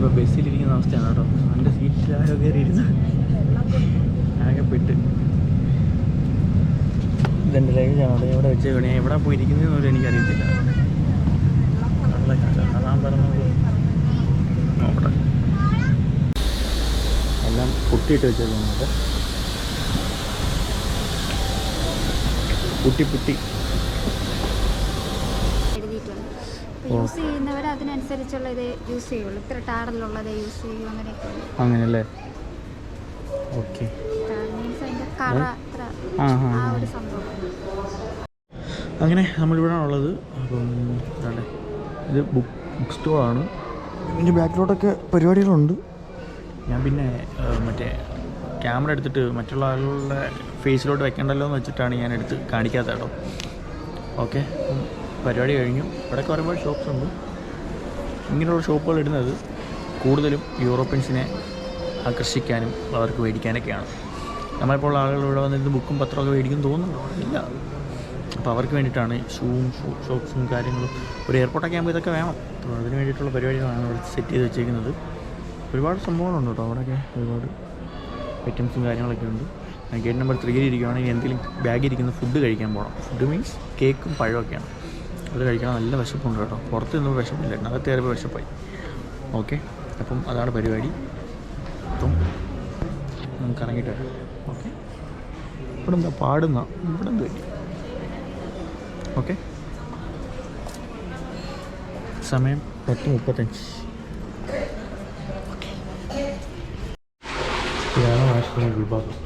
ഇപ്പോൾ ബസ്സിലിരിക്കുന്ന അവസ്ഥയാണ് കേട്ടോ. എന്റെ സീറ്റിൽ കയറിയിരുന്നു ആകെ പെട്ട്. ഇതെന്റെ ലൈനാണ് അവിടെ എവിടെ വെച്ച് വേണേ എവിടെ പോയിരിക്കുന്നതെന്ന് പോലും എനിക്കറിയത്തില്ല. അതാൻ പറഞ്ഞത്. നോക്കട്ടെ. എല്ലാം പൊട്ടിയിട്ട് വെച്ചേക്കുന്നത് പുട്ടി പുട്ടി എഴുതിയിട്ടുണ്ട് ഓ. യൂസ് ചെയ്യുന്നവർ അതിനനുസരിച്ചുള്ള ഇത് യൂസ് ചെയ്യുള്ളൂ. ഇത്ര ടാറിലുള്ളത് യൂസ് ചെയ്യൂ അങ്ങനെയൊക്കെ. അങ്ങനെയല്ലേ? ഓക്കെ. അങ്ങനെ നമ്മളിവിടെയാണ് ഉള്ളത്. അപ്പം അതെ ഇത് ബുക്ക് ബുക്ക് സ്റ്റോറാണ് ഇതിന്റെ ബാക്കിലോട്ടൊക്കെ പരിപാടികളുണ്ട്. ഞാൻ പിന്നെ മറ്റേ ക്യാമറ എടുത്തിട്ട് മറ്റുള്ള ആളുകളുടെ ഫേസിലോട്ട് വെക്കണ്ടല്ലോ എന്ന് വെച്ചിട്ടാണ് ഞാൻ എടുത്ത് കാണിക്കാത്ത കേട്ടോ. ഓക്കെ. പരിപാടി കഴിഞ്ഞു. ഇവിടെയൊക്കെ ഒരുപാട് ഷോപ്സ് ഉണ്ട്. ഇങ്ങനെയുള്ള ഷോപ്പുകൾ ഇടുന്നത് കൂടുതലും യൂറോപ്യൻസിനെ ആകർഷിക്കാനും അവർക്ക് മേടിക്കാനൊക്കെയാണ് നമ്മളിപ്പോൾ ആളുകൾ ഇവിടെ വന്നിരുന്ന് ബുക്കും പത്രമൊക്കെ മേടിക്കും തോന്നുന്നുണ്ടോ ഇല്ല. അപ്പോൾ അവർക്ക് വേണ്ടിയിട്ടാണ് ഷൂവും ഷോപ്സും കാര്യങ്ങളും ഒരു എയർപോർട്ടൊക്കെ ആകുമ്പോൾ ഇതൊക്കെ വേണം. അപ്പോൾ അതിന് വേണ്ടിയിട്ടുള്ള പരിപാടികളാണ് ഇവിടെ സെറ്റ് ചെയ്ത് വെച്ചേക്കുന്നത്. ഒരുപാട് സംഭവങ്ങളുണ്ട് കേട്ടോ അവിടെയൊക്കെ. ഒരുപാട് ഐറ്റംസും കാര്യങ്ങളൊക്കെ ഉണ്ട്. ഗേറ്റ് നമ്പർ ത്രീയിൽ ഇരിക്കുകയാണെങ്കിൽ എന്തെങ്കിലും ബാഗിൽ ഇരിക്കുന്ന ഫുഡ് കഴിക്കാൻ പോകണം ഫുഡ് മീൻസ് കേക്കും പഴമൊക്കെയാണ് അത് കഴിക്കണം നല്ല വിശപ്പുണ്ട് കേട്ടോ. പുറത്ത് നിന്നും വിശപ്പില്ല. അകത്ത് കയറിയപ്പോൾ വിശപ്പായി. ഓക്കെ. അപ്പം അതാണ് പരിപാടി. അപ്പം നമുക്ക് ഇറങ്ങിയിട്ട് വരാം. ഓക്കെ. ഇവിടെ എന്താ പാടുന്ന? ഇവിടെ എന്ത് പറ്റി? ഓക്കെ. സമയം പത്ത് മുപ്പത്തഞ്ച്. ഇതാണ് വാഷ്റൂം ഉൾഭാഗം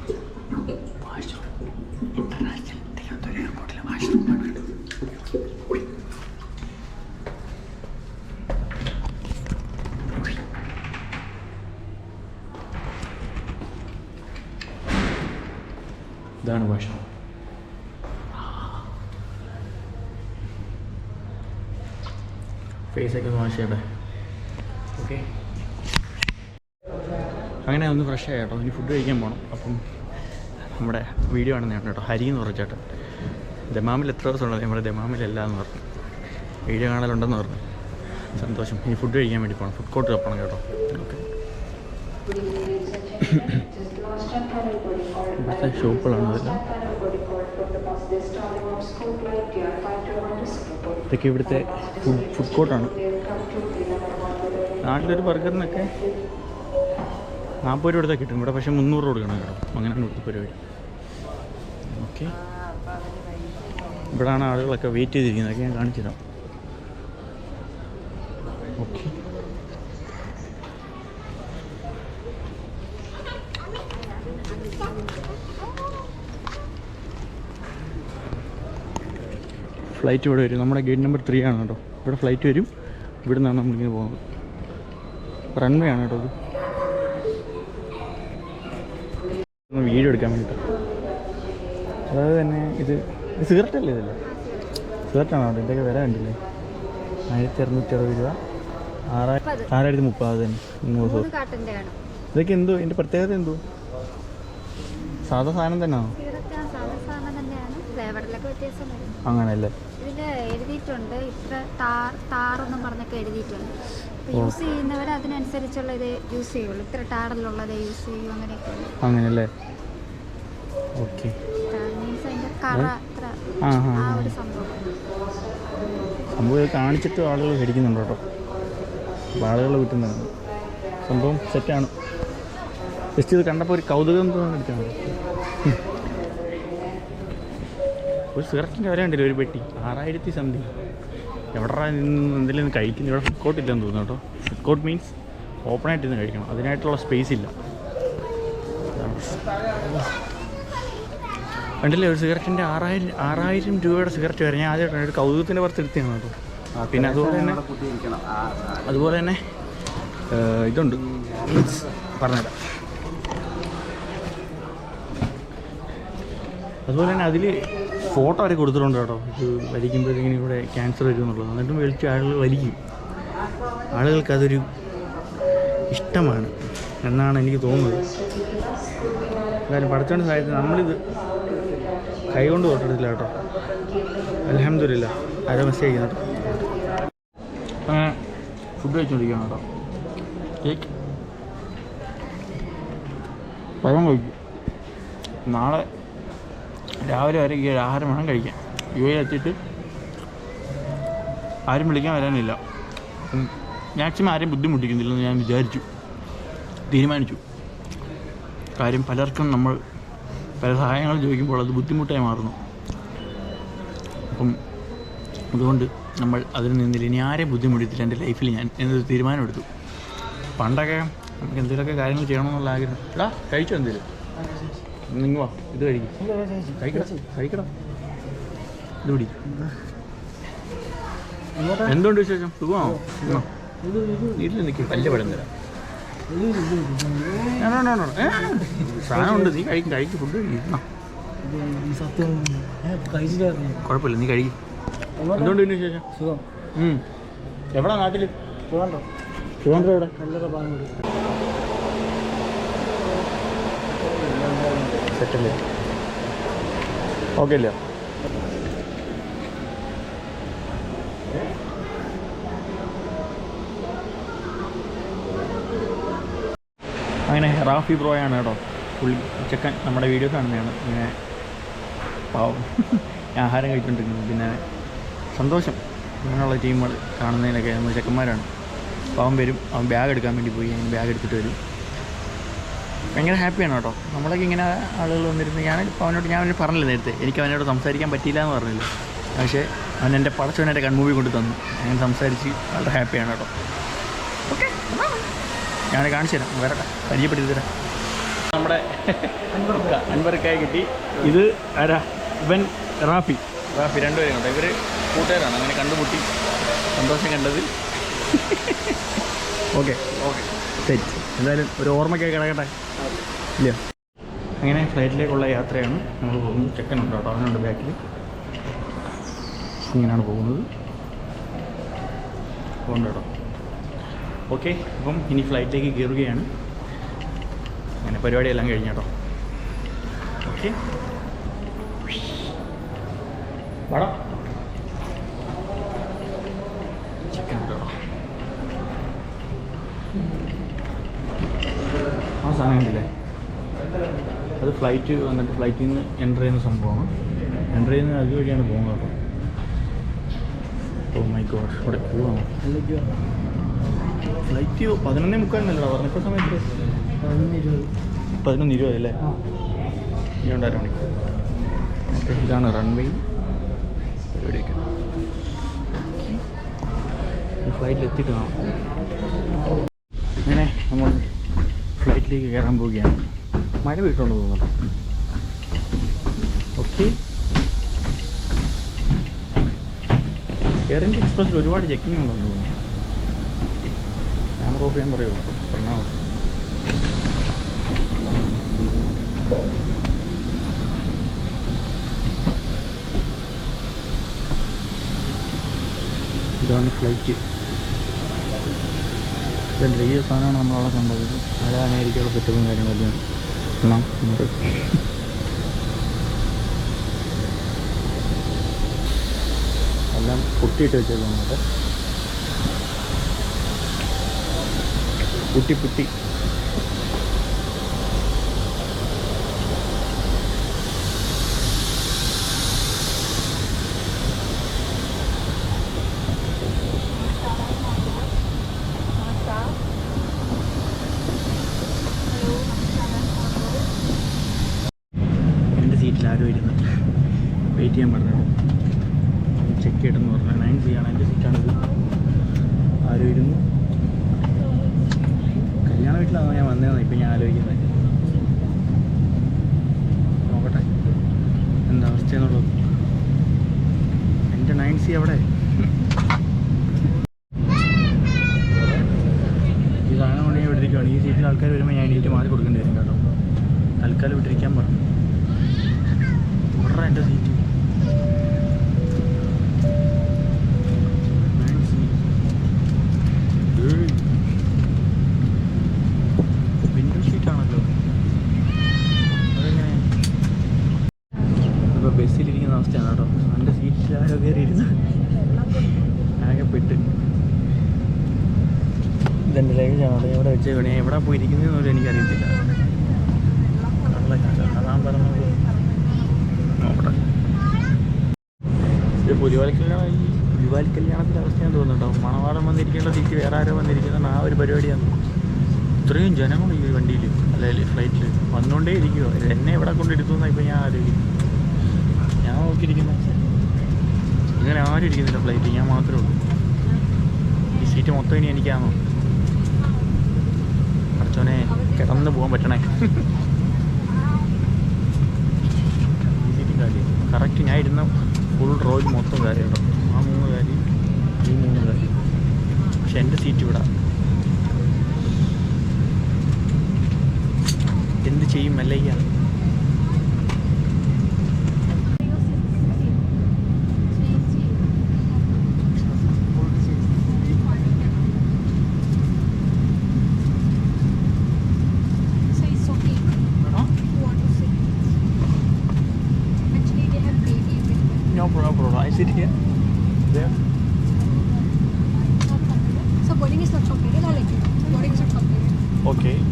ഇതാണ് വാഷ്റൂം ഫേസൊക്കെ ഒന്ന് വാഷ് ചെയ്യട്ടെ. ഓക്കെ അങ്ങനെ ഒന്ന് ഫ്രഷ് ആയി കേട്ടോ. ഇനി ഫുഡ് കഴിക്കാൻ പോകണം അപ്പം നമ്മുടെ വീഡിയോ ആണ് നേട്ടം കേട്ടോ. ഹരി എന്ന് പറഞ്ഞ ചേട്ടൻ. ദമാമിൽ എത്ര ദിവസം ഉണ്ടോ? നമ്മുടെ ദമാമിലല്ല എന്ന് പറഞ്ഞു. വീഡിയോ കാണലുണ്ടെന്ന് പറഞ്ഞു. സന്തോഷം. ഇനി ഫുഡ് കഴിക്കാൻ വേണ്ടി പോകണം ഫുഡ് കോർട്ട് കപ്പണം കേട്ടോ. ഓക്കെ ഇവിടുത്തെ ഷോപ്പുകളാണ് ഇതൊക്കെ ഇവിടുത്തെ ഫുഡ് ഫുഡ് കോർട്ടാണ് നാട്ടിലൊരു ബർഗറിനൊക്കെ നാൽപ്പത് രൂപ എടുത്താൽ കിട്ടും. ഇവിടെ പക്ഷേ മുന്നൂറ് രൂപ കൊടുക്കണം കേട്ടോ. അങ്ങനെയാണ് ഇവിടുത്തെ പരിപാടി. ഓക്കെ ഇവിടെയാണ് ആളുകളൊക്കെ വെയിറ്റ് ചെയ്തിരിക്കുന്നത്. അതൊക്കെ ഞാൻ കാണിച്ചു തരാം ഓക്കെ ഫ്ലൈറ്റ് ഇവിടെ വരും. നമ്മുടെ ഗേറ്റ് നമ്പർ ത്രീ ആണ് കേട്ടോ. ഇവിടെ ഫ്ലൈറ്റ് വരും. ഇവിടെ നിന്നാണ് നമ്മളിങ്ങനെ പോകുന്നത്. റൺവേ ആണ് കേട്ടോ ഇത്. വീഡിയോ എടുക്കാൻ വേണ്ടിയിട്ട് അതായത് തന്നെ ഇത് സിഗരറ്റ് അല്ലേ ഇതല്ലേ സിഗരറ്റാണോ ഇതൊക്കെ വില കണ്ടില്ലേ? ആയിരത്തി അറുന്നൂറ്റി അറുപത് രൂപ. ആറായിരത്തി. ആറായിരത്തി മുപ്പത് തന്നെ. മൂന്ന് ഇതൊക്കെ എന്തോ? ഇതിന്റെ പ്രത്യേകത എന്തോ? സാധാ സാധനം തന്നെയാണോ? അങ്ങനെയല്ലേ? ഇതിൽ എഴുതിയിട്ടുണ്ട്. ഇത്ര താർ താറെന്നും പറഞ്ഞൊക്കെ എഴുതിയിട്ടുണ്ട്. യൂസ് ചെയ്യുന്നവർ അതിനനുസരിച്ചുള്ള ഇത് യൂസ് ചെയ്യുള്ളൂ. ഇത്ര ടാറിലുള്ളത് യൂസ് ചെയ്യൂ അങ്ങനെയൊക്കെ. അങ്ങനെയല്ലേ? ഓക്കെ സംഭവം. കാണിച്ചിട്ട് ആളുകൾ മേടിക്കുന്നുണ്ട് കേട്ടോ. അപ്പോൾ ആളുകൾ കിട്ടുന്നുണ്ട് സംഭവം സെറ്റാണ് ജസ്റ്റ് ഇത് കണ്ടപ്പോൾ ഒരു കൗതുകം തോന്നുന്നു എടുക്കാൻ ഒരു സിഗരറ്റിന്റെ വില ഉണ്ടല്ലോ ഒരു പെട്ടി. ആറായിരത്തി സംതിങ് എവിടെ നിന്ന് എന്തെങ്കിലും കഴിക്കുന്നു ഇവിടെ ഫുഡ് കോർട്ട് ഇല്ലെന്ന് തോന്നുന്നു കേട്ടോ. ഫുഡ് കോർട്ട് മീൻസ് ഓപ്പണായിട്ട് ഇരുന്ന് കഴിക്കണം. അതിനായിട്ടുള്ള സ്പേസ് ഇല്ല. ഉണ്ടല്ലേ ഒരു സിഗരറ്റിന്റെ ആറായിരം ആറായിരം രൂപയുടെ സിഗരറ്റ് വരെ ഞാൻ ആദ്യമായിട്ടാണ് ഒരു കൗതുകത്തിന്റെ പുറത്ത് എടുത്തിയാണ് കേട്ടോ. പിന്നെ അതുപോലെ തന്നെ അതുപോലെ തന്നെ ഇതുണ്ട്. മീൻസ് പറഞ്ഞുതരാം. അതുപോലെ തന്നെ അതിൽ ഫോട്ടോ വരെ കൊടുത്തിട്ടുണ്ട് കേട്ടോ? ഇത് വലിക്കുമ്പോഴത്തേക്കിനും ഇവിടെ ക്യാൻസർ വരും എന്നുള്ളത്. എന്നിട്ടും വലിച്ച് ആളുകൾ വലിക്കും. ആളുകൾക്കതൊരു ഇഷ്ടമാണ് എന്നാണ് എനിക്ക് തോന്നുന്നത്. എന്തായാലും പഠിച്ചോണ്ട സാഹചര്യത്തിൽ നമ്മളിത് കൈകൊണ്ട് തൊട്ടെടുത്തില്ല കേട്ടോ. അലഹമില്ല ആരോ മെസ്സേജ് ചെയ്യുന്നു ഫുഡ് കഴിച്ചുകൊണ്ടിരിക്കുകയാണ് കേട്ടോ. കേക്ക് പഴം കഴിക്കും. നാളെ രാവിലെ വരെ ഈ ആഹാരം വേണം കഴിക്കാൻ. യു എ എത്തിയിട്ട് ആരും വിളിക്കാൻ വരാനില്ല. മാക്സിമം ആരെയും ബുദ്ധിമുട്ടിക്കുന്നില്ലെന്ന് ഞാൻ വിചാരിച്ചു. തീരുമാനിച്ചു. കാര്യം പലർക്കും നമ്മൾ പല സഹായങ്ങൾ ചോദിക്കുമ്പോൾ അത് ബുദ്ധിമുട്ടായി മാറുന്നു. അപ്പം അതുകൊണ്ട് നമ്മൾ അതിൽ നിന്നില്ല ഇനി ആരെയും ബുദ്ധിമുട്ടിയിട്ടില്ല എന്റെ ലൈഫിൽ ഞാൻ എന്നൊരു തീരുമാനമെടുത്തു. പണ്ടൊക്കെ നമുക്ക് എന്തെങ്കിലുമൊക്കെ കാര്യങ്ങൾ ചെയ്യണമെന്നുള്ള ആഗ്രഹം. എടാ കഴിച്ചോ എന്തെങ്കിലും? നിങ്ങൾ വാ. ഇത് കഴിക്കും. കഴിക്കടാ കഴിക്കടാ. ഇത് പിടി എന്തുകൊണ്ട് വിശേഷം? സുഖമാണോ. വീട്ടിൽ നിൽക്കും. വലിയ പഴം തരാം. ആ, ഉണ്ട് നീ കഴിക്കും കഴിക്കും. ഫുഡ് കഴിക്കും. കുഴപ്പമില്ല നീ കഴിക്കും. എന്തുകൊണ്ട് വിശേഷം? സുഖം. എവിടെ എവിടാ നാട്ടിൽ ട്രിവാൻഡ്രോ ട്രിവാൻഡ്രോ എവിടെ? പാലമുടി ഓക്കെ ഇല്ല. അങ്ങനെ റാഫി ബ്രോയാണ് കേട്ടോ. പുള്ളി ചെക്കൻ നമ്മുടെ വീഡിയോ കാണുന്നതാണ്. ഇങ്ങനെ പാവം. ആഹാരം കഴിച്ചുകൊണ്ടിരിക്കുന്നത് പിന്നെ സന്തോഷം. അങ്ങനെയുള്ള ടീമുകൾ കാണുന്നതിനൊക്കെ നമ്മൾ ചെക്കന്മാരാണ്. പാവം വരും. അവൻ ബാഗ് എടുക്കാൻ വേണ്ടി പോയി. ബാഗ് എടുത്തിട്ട് വരും. ഭയങ്കര ഹാപ്പിയാണ് കേട്ടോ. നമ്മളൊക്കെ ഇങ്ങനെ ആളുകൾ വന്നിരുന്നു ഞാൻ ഇപ്പോൾ അവനോട് ഞാൻ അവനോട് പറഞ്ഞില്ല നേരത്തെ എനിക്ക് അവനോട് സംസാരിക്കാൻ പറ്റിയില്ല എന്ന് പറഞ്ഞില്ല? പക്ഷേ അവൻ എന്റെ പടച്ചവൻ എന്റെ കൺമൂവി കൊണ്ട് തന്നു. ഞാൻ സംസാരിച്ച് വളരെ ഹാപ്പിയാണ് കേട്ടോ. ഓക്കെ ഞാൻ കാണിച്ചു തരാം വരട്ടെ പരിചയപ്പെടുത്തി തരാം. നമ്മുടെ അൻവർക്കായി കിട്ടി. ഇത് ആരാ? ഇവൻ റാഫി. റാഫി രണ്ടുപേരും കേട്ടോ ഇവർ കൂട്ടുകാരാണ്. അങ്ങനെ കണ്ടുമുട്ടി സന്തോഷം കണ്ടതിൽ ഓക്കെ. ഓക്കെ. ശരി എന്തായാലും ഒരു ഓർമ്മയ്ക്കായി കിടക്കട്ടെ? ഇല്ല. അങ്ങനെ ഫ്ലൈറ്റിലേക്കുള്ള യാത്രയാണ്. നമ്മൾ പോകുന്നത് ചെക്കനുണ്ട് കേട്ടോ അവനുണ്ട് ബാക്കിൽ. ഇങ്ങനെയാണ് പോകുന്നത്. പോകുന്നുണ്ട് കേട്ടോ. ഓക്കെ അപ്പം ഇനി ഫ്ലൈറ്റിലേക്ക് കയറുകയാണ്. അങ്ങനെ പരിപാടിയെല്ലാം കഴിഞ്ഞ കേട്ടോ. ഓക്കെ. വടം. ആ സാധനം കണ്ടില്ലേ അത് ഫ്ലൈറ്റ് വന്നിട്ട് ഫ്ലൈറ്റിൽ നിന്ന് എന്റർ ചെയ്യുന്ന സംഭവമാണ്. എന്റർ ചെയ്യുന്ന അതുവഴിയാണ് പോകുന്നത് കേട്ടോ. ഓ മൈ ഗോഡ് അവിടെ പോവാണ്. ഫ്ലൈറ്റ് പതിനൊന്നേ മുക്കാലിനല്ലോ പറഞ്ഞപ്പോൾ സമയത്ത് പതിനൊന്ന് ഇരുപത് അല്ലേ ഇനിയുണ്ട് അര മണിക്കൂർ. ഓക്കെ ഇതാണ് റൺവേ പരിപാടിയൊക്കെ ഫ്ലൈറ്റിൽ എത്തിയിട്ട് കാണാം അങ്ങനെ നമ്മൾ ഫ്ലൈറ്റിലേക്ക് കയറാൻ പോവുകയാണ്. മഴ വീട്ടുകൊണ്ട് തോന്നുന്നു. ഓക്കെ എയർ ഇന്ത്യ എക്സ്പ്രസ്സിൽ ഒരുപാട് ചെക്കിംഗ് ഉണ്ടെന്ന് തോന്നുന്നു. ക്യാമറ ഓഫ് ചെയ്യാൻ പറയുമോ പറഞ്ഞാൽ ഇതാണ് ഫ്ലൈറ്റ് ഇതല്ല ഈ സാധനമാണ് നമ്മളവിടെ കണ്ടത് അത് അമേരിക്കയുടെ സെറ്റപ്പും കാര്യങ്ങളൊക്കെ. എല്ലാം എല്ലാം പൊട്ടിയിട്ട് വെച്ചേക്കുന്നു കുട്ടി പുട്ടി പുട്ടി എന്റെ സീറ്റിൽ ആരും ഇരുന്ന് വെയിറ്റ് ചെയ്യാൻ പറഞ്ഞു ചെക്ക് ചെയ്തെന്ന് പറഞ്ഞു നയൻ സി ആണ് എന്റെ സീറ്റാണിത് ആരും ഇരുന്നു കല്യാണ വീട്ടിലാണ് ഞാൻ വന്നതെന്ന് ഇപ്പം ഞാൻ ആലോചിക്കുന്നത് നോക്കട്ടെ എന്താ അവസ്ഥയെന്നുള്ളത് എന്റെ നയൻ സി അവിടെ? ഈ സാധനം കൊണ്ട് ഈ സീറ്റിൽ ആൾക്കാർ വരുമ്പോൾ ഞാൻ എണീറ്റ് മാറി കൊടുക്കേണ്ടി വരും കേട്ടോ. തൽക്കാലം വിട്ടിരിക്കാൻ പറഞ്ഞു. ഇവിടെ എന്റെ സീറ്റ്. ഇപ്പോൾ ബസ്സിലിരിക്കുന്ന അവസ്ഥയാണ് കേട്ടോ. എന്റെ സീറ്റിൽ ആരോ കയറി ഇരുന്ന് ആകെ പെട്ട്. ഇതെന്റെ ലൈവിലാണ് എവിടെ എവിടെ വേണേ എവിടെ പോയിരിക്കുന്നതെന്ന് പോലും എനിക്കറിയത്തില്ല. അതാൻ പറഞ്ഞത് നോക്കട്ടെ. കല്യാണം ഈ പുലിവാൽ കല്യാണത്തിന്റെ അവസ്ഥയാന്ന് തോന്നുന്നു കേട്ടോ മണവാളം വന്നിരിക്കേണ്ട സീറ്റ് വേറെ ആരോ വന്നിരിക്കുന്ന ആ ഒരു പരിപാടിയാണ്. ഇത്രയും ജനങ്ങൾ ഈ വണ്ടിയിൽ അല്ലെങ്കിൽ ഫ്ലൈറ്റിൽ വന്നുകൊണ്ടേ ഇരിക്കുമോ എന്നെ എവിടെ കൊണ്ടിരുത്തുന്ന ഇപ്പം ഞാൻ ആലോചിക്കും ഞാൻ നോക്കിയിരിക്കുന്നത് ഇങ്ങനെ ആരും ഇരിക്കുന്നില്ല ഫ്ലൈറ്റ് ഞാൻ മാത്രമേ ഉള്ളൂ. ഈ സീറ്റ് മൊത്തം ഇനി എനിക്കാണോ? അടച്ചോനെ കിടന്ന് പോകാൻ പറ്റണേ. ഈ സീറ്റ് കാര്യം കറക്റ്റ് ഞാൻ ഇരുന്ന ഫുൾ റോയിൽ മൊത്തം കാര്യമുണ്ടോ. ആ മൂന്ന് കാര്യം ഈ മൂന്ന് കാര്യം പക്ഷെ എന്റെ സീറ്റ് ഇവിടെ. എന്ത് ചെയ്യും? Mallaiah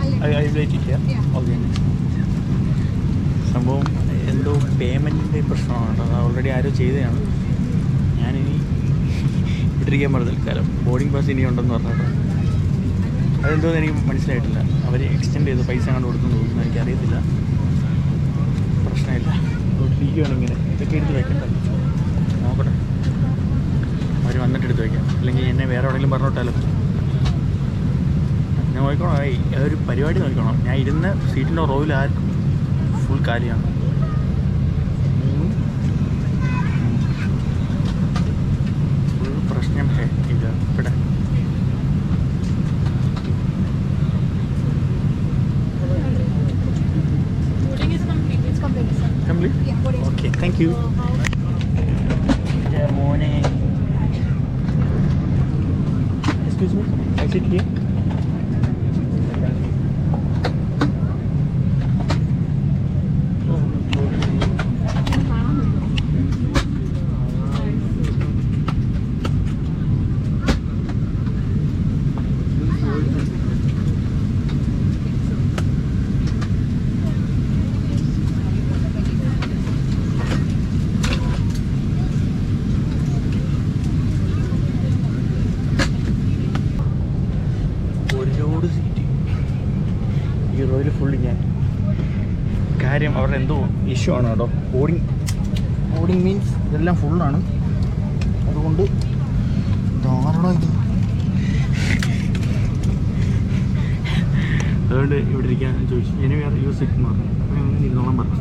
I hear Yeah. Okay സംഭവം എന്തോ പേയ്മെന്റിന്റെ പ്രശ്നമാണ്. അത് ഓൾറെഡി ആരോ ചെയ്തതാണ്. ഞാനിനി ഇട്ടിരിക്കാൻ പറഞ്ഞു തൽക്കാലം ബോർഡിംഗ് പാസ് ഇനി ഉണ്ടെന്ന് പറഞ്ഞിട്ട്. അതെന്തോന്ന് എനിക്ക് മനസ്സിലായിട്ടില്ല. അവർ എക്സ്റ്റെൻഡ് ചെയ്ത് പൈസ അങ്ങോട്ട് കൊടുത്തെന്ന് തോന്നുന്നു. എനിക്കറിയത്തില്ല. പ്രശ്നമില്ല. ഇരിക്കുകയാണ് ഇങ്ങനെ. ഇതൊക്കെ എടുത്ത് വെക്കണ്ട. നോക്കട്ടെ. അവർ വന്നിട്ട് എടുത്ത് വയ്ക്കാം അല്ലെങ്കിൽ എന്നെ വേറെ എവിടെയെങ്കിലും പറഞ്ഞോട്ടാലോ. നോക്കണം ഏയ് ഒരു പരിപാടി നോക്കണം ഞാൻ ഇരുന്ന സീറ്റിന്റെ റോയിൽ ആർക്കും ഫുൾ കാര്യമാണ് ഫുൾ പ്രശ്നം ഹേ ഇത് ഇവിടെ ഒരു ലോഡ് സീറ്റ് ഈ റോയിൽ ഫുള്ള് ഞാൻ കാര്യം അവരുടെ എന്തോ ഇഷ്യൂ ആണ് കേട്ടോ. ഓടിങ് ഓടിങ് മീൻസ് ഇതെല്ലാം ഫുള്ളാണ് അതുകൊണ്ട് ധാരണ ഇത്? അതുകൊണ്ട് ഇവിടെ ഇരിക്കാൻ ചോദിച്ചു. ഇനി വേറെ യൂസ് അങ്ങനെ ഇരുന്നോളാൻ പറഞ്ഞു.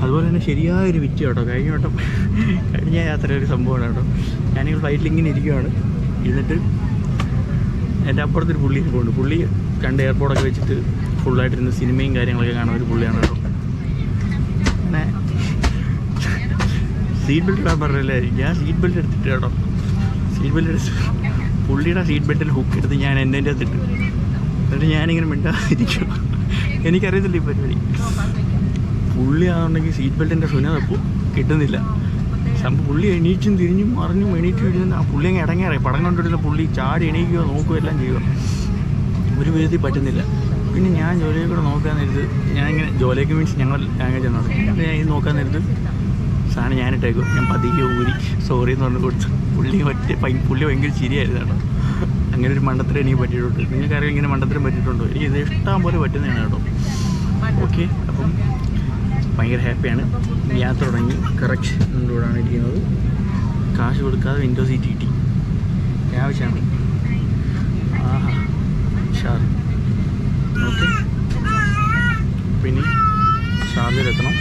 അതുപോലെ തന്നെ ശരിയായൊരു വിറ്റ് കേട്ടോ. കഴിഞ്ഞ വട്ടം കഴിഞ്ഞ യാത്ര ഒരു സംഭവമാണ് കേട്ടോ. ഞാനീ ഫ്ലൈറ്റിൽ ഇങ്ങനെ ഇരിക്കുകയാണ് ഇരുന്നിട്ട് എന്റെ അപ്പുറത്തൊരു പുള്ളി പോകുന്നുണ്ട് പുള്ളി രണ്ട് എയർപോർട്ടൊക്കെ വെച്ചിട്ട് ഫുള്ളായിട്ടിരുന്ന് സിനിമയും കാര്യങ്ങളൊക്കെ കാണുന്ന ഒരു പുള്ളിയാണ് കേട്ടോ. സീറ്റ് ബെൽറ്റ് ഇടാൻ പറഞ്ഞല്ലേ? ഞാൻ സീറ്റ് ബെൽറ്റ് എടുത്തിട്ട് കേട്ടോ. സീറ്റ് ബെൽറ്റ് എടുത്ത് പുള്ളിയുടെ സീറ്റ് ബെൽറ്റിൽ ഹുക്ക് എടുത്ത് ഞാൻ എന്റെ എന്റെ അകത്തിട്ട് എന്നിട്ട് ഞാനിങ്ങനെ മിണ്ടാതിരിക്കും. എനിക്കറിയത്തില്ല ഈ പരിപാടി. പുള്ളി ആണെങ്കിൽ സീറ്റ് ബെൽറ്റിന്റെ സുന തപ്പും കിട്ടുന്നില്ല. സംഭവം പുള്ളി എണീച്ചും തിരിഞ്ഞും മറിഞ്ഞും എണീറ്റും ഇരുന്ന് ആ പുള്ളി അങ്ങ് ഇടങ്ങേറെ പടം കണ്ടിരുന്ന പുള്ളി ചാടി എണീക്കുകയോ നോക്കുകയോ എല്ലാം ചെയ്യുക. ഒരു വിധത്തിൽ പറ്റുന്നില്ല. പിന്നെ ഞാൻ ജോലിയെ കൂടെ നോക്കാൻ നേരത്ത് ഞാൻ ഇങ്ങനെ ജോലിയൊക്കെ മീൻസ് ഞങ്ങൾ ലാംഗ്വേജ് ആണ് ഞാൻ ഇത് നോക്കാൻ നേരത്ത് സാധനം ഞാനിട്ടേക്കും ഞാൻ പതിക്ക് ഊരി. സോറി എന്ന് പറഞ്ഞു കൊടുത്തു. പുള്ളി ഒറ്റ പുള്ളി ഭയങ്കര ചിരിയായിരുന്നു കേട്ടോ. അങ്ങനെ ഒരു മണ്ടത്തരം എനിക്ക് പറ്റിയിട്ടുണ്ട്. നിങ്ങൾക്കറിയാം ഇങ്ങനെ മണ്ടത്തരം പറ്റിയിട്ടുണ്ടോ? എനിക്ക് ഇത് ഇഷ്ടം പോലെ പറ്റുന്നതാണ് കേട്ടോ. ഓക്കെ അപ്പം ഭയങ്കര ഹാപ്പിയാണ്. യാത്ര തുടങ്ങി. കറക്റ്റ് ഇവിടെയാണ് ഇരിക്കുന്നത്. കാശ് കൊടുക്കാതെ വിൻഡോ സീറ്റ് കിട്ടി ആവശ്യമാണ്. ആഹാ ഷാർ ഓക്കെ. പിന്നെ ഷാർജയിലെത്തണം